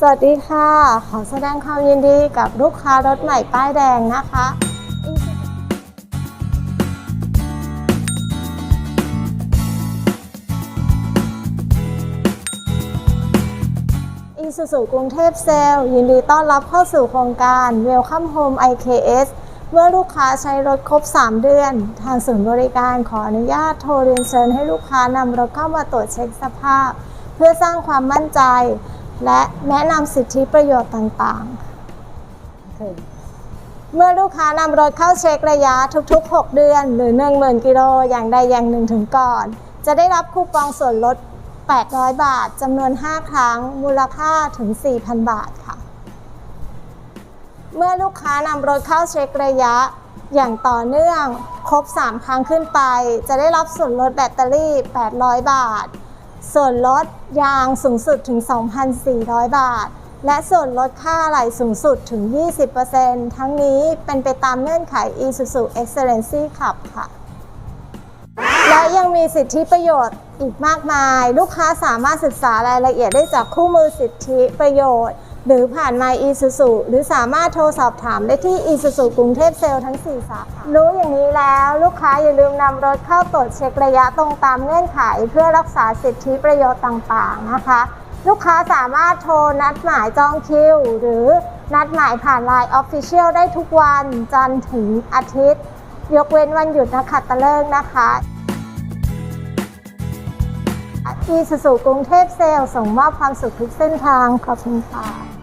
สวัสดีค่ะ ขอแสดงความยินดีกับลูกค้ารถใหม่ป้ายแดงนะคะอีซูซูกรุงเทพเซลยินดีต้อนรับเข้าสู่โครงการ Welcome Home IKS เมื่อลูกค้าใช้รถครบ 3 เดือน ทางศูนย์บริการขออนุญาตโทรเรียนเชิญให้ลูกค้านำรถเข้ามาตรวจเช็คสภาพ เพื่อสร้างความมั่นใจ และแนะนำสิทธิประโยชน์ต่างๆ เมื่อลูกค้านำรถเข้าเช็คระยะทุก ๆ 6 เดือน หรือ 10,000 กิโลอย่างใดอย่างหนึ่งถึงก่อน จะได้รับคูปองส่วนลด 800 บาทจำนวน 5 ครั้ง มูลค่าถึง 4,000 บาทค่ะ เมื่อลูกค้านำรถเข้าเช็คระยะอย่างต่อเนื่องครบ 3 ครั้งขึ้นไป จะได้รับส่วนลดแบตเตอรี่ 800 บาท ส่วนลดยางสูงสุดถึง 2,400 บาท และส่วนลดค่าอะไหล่สูงสุดถึง 20%ทั้งนี้เป็นไปตามเงื่อนไข Isuzu Excellency Club ค่ะ และยังมีสิทธิประโยชน์อีกมากมาย ลูกค้าสามารถศึกษารายละเอียดได้จากคู่มือสิทธิประโยชน์ หรือผ่าน My Isuzu หรือสามารถโทรสอบถามได้ที่ Isuzu กรุงเทพเซลล์ทั้ง 4 สาขา รู้อย่างนี้แล้วลูกค้าอย่าลืมนำรถเข้าตรวจเช็คระยะตรงตามเงื่อนไข เพื่อรักษาสิทธิประโยชน์ต่างๆนะคะ ลูกค้าสามารถโทรนัดหมายจองคิว หรือนัดหมายผ่าน Line Official ได้ทุกวันจันทร์ถึงอาทิตย์ ยกเว้นวันหยุดนักขัตฤกษ์นะคะอีสุสุกรุงเทพเซลส่งมอบความสุขทุกเส้นทาง ขอบคุณค่ะ